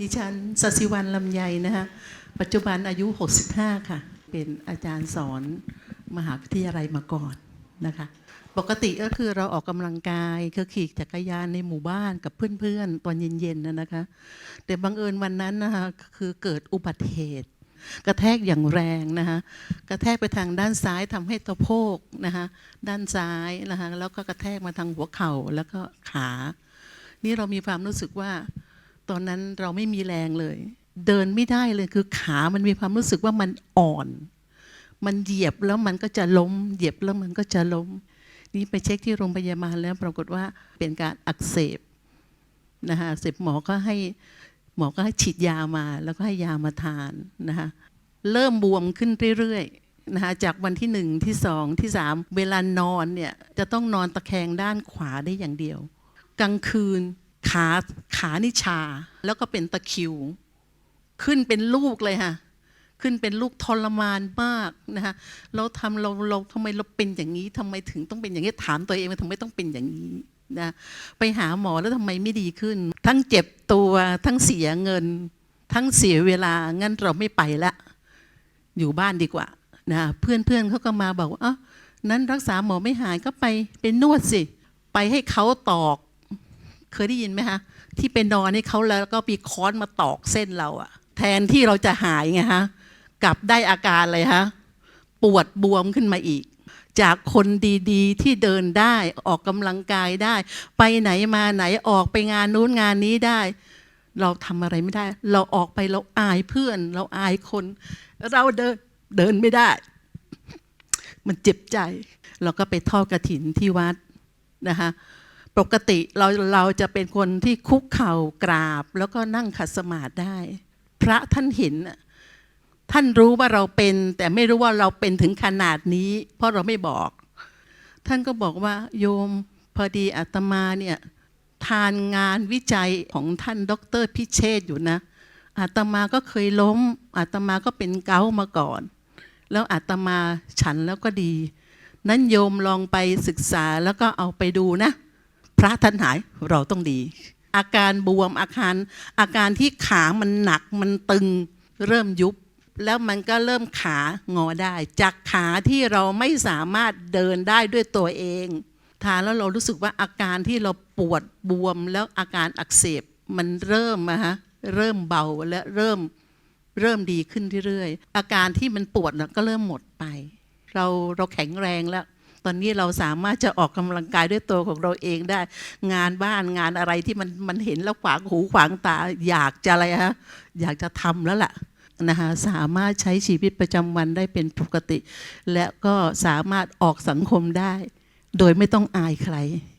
ดิฉันสศิวันลำไยนะคะปัจจุบันอายุ 65 ค่ะ เป็นอาจารย์สอนมหาวิทยาลัยมาก่อนนะคะ ปกติก็คือเราออกกำลังกายคือขี่จักรยานในหมู่บ้านกับเพื่อนๆ ตอนเย็นๆนะนะคะ แต่บังเอิญวันนั้นนะคะคือเกิดอุบัติเหตุ กระแทกอย่างแรงนะคะกระแทกไปทางด้านซ้ายทำให้สะโพกนะคะด้านซ้ายนะคะแล้วก็กระแทกมาทางหัวเข่าแล้วก็ขา นี่เรามีความรู้สึกว่า ตอนนั้นเราไม่มีแรงเลย เดินไม่ได้เลยคือขามันมีความรู้สึกว่ามันอ่อน มันเหยียบแล้วมันก็จะล้ม เหยียบแล้วมันก็จะล้ม นี่ไปเช็คที่โรงพยาบาลแล้วปรากฏว่าเป็นการอักเสบนะคะอักเสบหมอก็ให้หมอก็ให้ฉีดยามาแล้วก็ให้ยามาทานนะคะเริ่มบวมขึ้นเรื่อยๆนะคะจากวันที่หนึ่งที่สองที่สามเวลานอนเนี่ยจะต้องนอนตะแคงด้านขวาได้อย่างเดียว กลางคืน ขาขานี่ชา แล้วก็เป็นตะคิว ขึ้นเป็นลูกเลยค่ะ ขึ้นเป็นลูกทรมานมากนะคะเราทำเราเราทำไมเราเป็นอย่างนี้ทำไมถึงต้องเป็นอย่างนี้ถามตัวเองว่าทำไมต้องเป็นอย่างนี้นะไปหาหมอแล้วทำไมไม่ดีขึ้น ทั้งเจ็บตัวทั้งเสียเงิน ทั้งเสียเวลางั้นเราไม่ไปละ อยู่บ้านดีกว่านะเพื่อนเพื่อนเขาก็มาบอกว่าอ๋อนั้นรักษาหมอไม่หายก็ไปเป็นนวดสิ ไปให้เขาตอก เคยได้ยินไหมคะที่ไปนอนให้เขาแล้วก็มีค้อนมาตอกเส้นเราอะแทนที่เราจะหายไงฮะกลับได้อาการเลยฮะปวดบวมขึ้นมาอีก จากคนดีๆ ที่เดินได้ออกกำลังกายได้ ไปไหนมาไหนออกไปงานนู้นงานนี้ได้ เราทำอะไรไม่ได้ เราออกไปเราอายเพื่อน เราอายคน เราเดินเดินไม่ได้ มันเจ็บใจ เราก็ไปทอดกระถินที่วัดนะคะ ปกติเราเราจะเป็นคนที่คุกเข่ากราบ แล้วก็นั่งขัดสมาธิได้ พระท่านเห็นท่านรู้ว่าเราเป็น แต่ไม่รู้ว่าเราเป็นถึงขนาดนี้ เพราะเราไม่บอก ท่านก็บอกว่า โยมพอดีอาตมาเนี่ยทานงานวิจัยของท่านดอกเตอรพิเชษอยู่นะ อาตมาก็เคยล้ม อาตมาก็เป็นเกามาก่อน แล้วอาตมาฉันแล้วก็ดี นั้นโยมลองไปศึกษาแล้วก็เอาไปดูนะ พระท่านหายเราต้องดี อาการบวมอาการอาการที่ขามันหนักมันตึงเริ่มยุบ แล้วมันก็เริ่มขางอได้ จากขาที่เราไม่สามารถเดินได้ด้วยตัวเองทานแล้วเรารู้สึกว่าอาการที่เราปวดบวมแล้วอาการอักเสบมันเริ่มอะฮะเริ่มเบาและเริ่มเริ่มดีขึ้นเรื่อยๆอาการที่มันปวดก็เริ่มหมดไป เราเราแข็งแรงแล้ว ตอนนี้เราสามารถจะออกกำลังกายด้วยตัวของเราเองได้ งานบ้านงานอะไรที่มันมันเห็นแล้วขวางหูขวางตาอยากจะอะไรฮะอยากจะทำแล้วล่ะนะคะสามารถใช้ชีวิตประจำวันได้เป็นปกติ และก็สามารถออกสังคมได้ โดยไม่ต้องอายใคร